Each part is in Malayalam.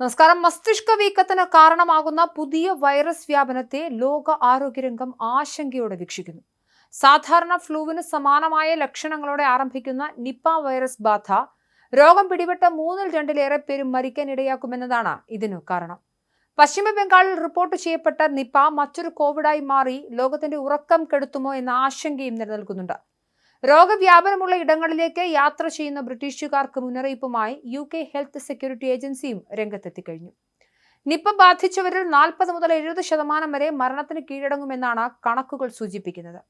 നമസ്കാരം. മസ്തിഷ്ക വീക്കത്തിന് കാരണമാകുന്ന പുതിയ വൈറസ് വ്യാപനത്തെ ലോക ആരോഗ്യരംഗം ആശങ്കയോടെ വീക്ഷിക്കുന്നു. സാധാരണ ഫ്ലൂവിന് സമാനമായ ലക്ഷണങ്ങളോടെ ആരംഭിക്കുന്ന നിപ്പ വൈറസ് ബാധ രോഗം പിടിപെട്ട മൂന്നിൽ രണ്ടിലേറെ പേരും മരിക്കാൻ ഇടയാക്കുമെന്നതാണ് ഇതിനു കാരണം. പശ്ചിമ ബംഗാളിൽ റിപ്പോർട്ട് ചെയ്യപ്പെട്ട നിപ്പ മറ്റൊരു കോവിഡായി മാറി ലോകത്തിന്റെ ഉറക്കം കെടുത്തുമോ എന്ന ആശങ്കയും നിലനിൽക്കുന്നുണ്ട്. രോഗവ്യാപനമുള്ള ഇടങ്ങളിലേക്ക് യാത്ര ചെയ്യുന്ന ബ്രിട്ടീഷുകാർക്ക് മുന്നറിയിപ്പുമായി യു കെ ഹെൽത്ത് സെക്യൂരിറ്റി ഏജൻസിയും രംഗത്തെത്തിക്കഴിഞ്ഞു. നിപ്പ ബാധിച്ചവരിൽ നാൽപ്പത് മുതൽ എഴുപത് ശതമാനം വരെ മരണത്തിന് കീഴടങ്ങുമെന്നാണ് കണക്കുകൾ സൂചിപ്പിക്കുന്നത്.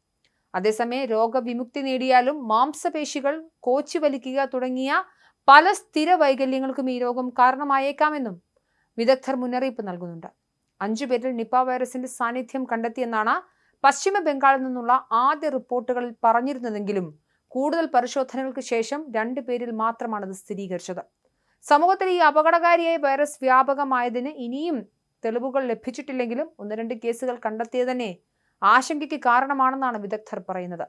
അതേസമയം രോഗവിമുക്തി നേടിയാലും മാംസപേശികൾ കോച്ചി വലിക്കുക തുടങ്ങിയ പല സ്ഥിര വൈകല്യങ്ങൾക്കും ഈ രോഗം കാരണമായേക്കാമെന്നും വിദഗ്ധർ മുന്നറിയിപ്പ് നൽകുന്നുണ്ട്. അഞ്ചു പേരിൽ നിപ്പ വൈറസിന്റെ സാന്നിധ്യം കണ്ടെത്തിയെന്നാണ് പശ്ചിമ ബംഗാളിൽ നിന്നുള്ള ആദ്യ റിപ്പോർട്ടുകളിൽ പറഞ്ഞിരുന്നതെങ്കിലും കൂടുതൽ പരിശോധനകൾക്ക് ശേഷം രണ്ടു പേരിൽ മാത്രമാണ് ഇത് സ്ഥിരീകരിച്ചത്. സമൂഹത്തിൽ ഈ അപകടകാരിയായ വൈറസ് വ്യാപകമായതിന് ഇനിയും തെളിവുകൾ ലഭിച്ചിട്ടില്ലെങ്കിലും ഒന്ന് രണ്ട് കേസുകൾ കണ്ടെത്തിയത് തന്നെ ആശങ്കയ്ക്ക് കാരണമാണെന്നാണ് വിദഗ്ധർ പറയുന്നത്.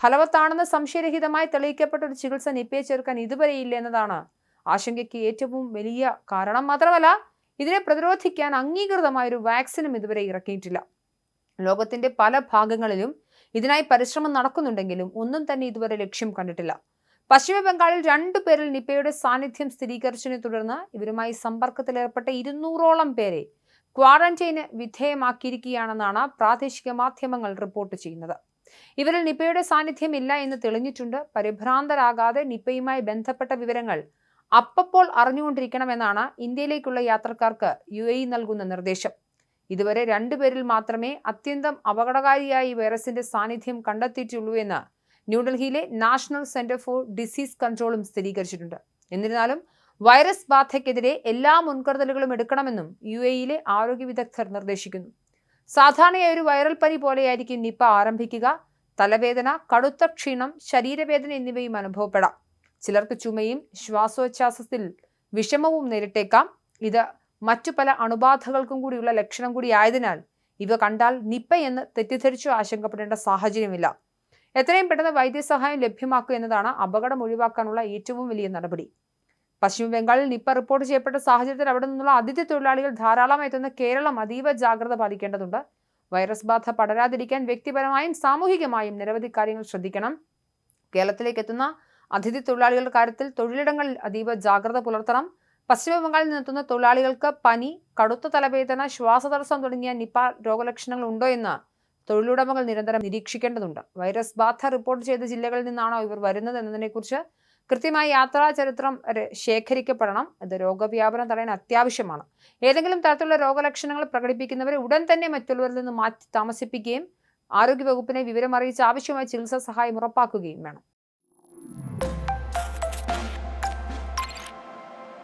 ഫലവത്താണെന്ന് സംശയരഹിതമായി തെളിയിക്കപ്പെട്ട ഒരു ചികിത്സ നിപ്പയെ ചേർക്കാൻ ഇതുവരെ ഇല്ല എന്നതാണ് ആശങ്കയ്ക്ക് ഏറ്റവും വലിയ കാരണം. മാത്രമല്ല ഇതിനെ പ്രതിരോധിക്കാൻ അംഗീകൃതമായ ഒരു വാക്സിനും ഇതുവരെ ഇറക്കിയിട്ടില്ല. ലോകത്തിന്റെ പല ഭാഗങ്ങളിലും ഇതിനായി പരിശ്രമം നടക്കുന്നുണ്ടെങ്കിലും ഒന്നും തന്നെ ഇതുവരെ ലക്ഷ്യം കണ്ടിട്ടില്ല. പശ്ചിമ ബംഗാളിൽ രണ്ടു പേരിൽ നിപ്പയുടെ സാന്നിധ്യം സ്ഥിരീകരിച്ചതിനെ തുടർന്ന് ഇവരുമായി സമ്പർക്കത്തിലേർപ്പെട്ട ഇരുന്നൂറോളം പേരെ ക്വാറന്റൈന് വിധേയമാക്കിയിരിക്കുകയാണെന്നാണ് പ്രാദേശിക മാധ്യമങ്ങൾ റിപ്പോർട്ട് ചെയ്യുന്നത്. ഇവരിൽ നിപ്പയുടെ സാന്നിധ്യം ഇല്ല എന്ന് തെളിഞ്ഞിട്ടുണ്ട്. പരിഭ്രാന്തരാകാതെ നിപ്പയുമായി ബന്ധപ്പെട്ട വിവരങ്ങൾ അപ്പപ്പോൾ അറിഞ്ഞുകൊണ്ടിരിക്കണമെന്നാണ് ഇന്ത്യയിലേക്കുള്ള യാത്രക്കാർക്ക് യു നൽകുന്ന നിർദ്ദേശം. ഇതുവരെ രണ്ടുപേരിൽ മാത്രമേ അത്യന്തം അപകടകാരിയായി വൈറസിന്റെ സാന്നിധ്യം കണ്ടെത്തിയിട്ടുള്ളൂ എന്ന് ന്യൂഡൽഹിയിലെ നാഷണൽ സെന്റർ ഫോർ ഡിസീസ് കൺട്രോളും സ്ഥിരീകരിച്ചിട്ടുണ്ട്. എന്നിരുന്നാലും വൈറസ് ബാധയ്ക്കെതിരെ എല്ലാ മുൻകരുതലുകളും എടുക്കണമെന്നും യു എയിലെ ആരോഗ്യ വിദഗ്ധർ നിർദ്ദേശിക്കുന്നു. സാധാരണയായി ഒരു വൈറൽ പനി പോലെയായിരിക്കും നിപ്പ ആരംഭിക്കുക. തലവേദന കടുത്ത ക്ഷീണം ശരീരവേദന എന്നിവയും അനുഭവപ്പെടാം. ചിലർക്ക് ചുമയും ശ്വാസോച്ഛാസത്തിൽ വിഷമവും നേരിട്ടേക്കാം. ഇത് മറ്റു പല അണുബാധകൾക്കും കൂടിയുള്ള ലക്ഷണം കൂടിയായതിനാൽ ഇവ കണ്ടാൽ നിപ്പ എന്ന് തെറ്റിദ്ധരിച്ചു ആശങ്കപ്പെടേണ്ട സാഹചര്യമില്ല. എത്രയും പെട്ടെന്ന് വൈദ്യസഹായം ലഭ്യമാക്കുക എന്നതാണ് അപകടം ഒഴിവാക്കാനുള്ള ഏറ്റവും വലിയ നടപടി. പശ്ചിമ ബംഗാളിൽ നിപ്പ റിപ്പോർട്ട് ചെയ്യപ്പെട്ട സാഹചര്യത്തിൽ അവിടെ നിന്നുള്ള അതിഥി തൊഴിലാളികൾ ധാരാളമായി എത്തുന്ന കേരളം അതീവ ജാഗ്രത പാലിക്കേണ്ടതുണ്ട്. വൈറസ് ബാധ പടരാതിരിക്കാൻ വ്യക്തിപരമായും സാമൂഹികമായും നിരവധി കാര്യങ്ങൾ ശ്രദ്ധിക്കണം. കേരളത്തിലേക്ക് എത്തുന്ന അതിഥി തൊഴിലാളികളുടെ കാര്യത്തിൽ തൊഴിലിടങ്ങളിൽ അതീവ ജാഗ്രത പുലർത്തണം. പശ്ചിമ ബംഗാളിൽ നിന്നെത്തുന്ന തൊഴിലാളികൾക്ക് പനി കടുത്ത തലവേദന ശ്വാസതടസ്സം തുടങ്ങിയ നിപ രോഗലക്ഷണങ്ങൾ ഉണ്ടോ എന്ന് തൊഴിലുടമകൾ നിരന്തരം നിരീക്ഷിക്കേണ്ടതുണ്ട്. വൈറസ് ബാധ റിപ്പോർട്ട് ചെയ്ത ജില്ലകളിൽ നിന്നാണോ ഇവർ വരുന്നത് എന്നതിനെക്കുറിച്ച് കൃത്യമായി യാത്രാ ചരിത്രം ശേഖരിക്കപ്പെടണം. ഇത് രോഗവ്യാപനം തടയാൻ അത്യാവശ്യമാണ്. ഏതെങ്കിലും തരത്തിലുള്ള രോഗലക്ഷണങ്ങൾ പ്രകടിപ്പിക്കുന്നവരെ ഉടൻ തന്നെ മറ്റുള്ളവരിൽ നിന്ന് മാറ്റി താമസിപ്പിക്കുകയും ആരോഗ്യവകുപ്പിനെ വിവരം അറിയിച്ച് ആവശ്യമായ ചികിത്സാ സഹായം ഉറപ്പാക്കുകയും വേണം.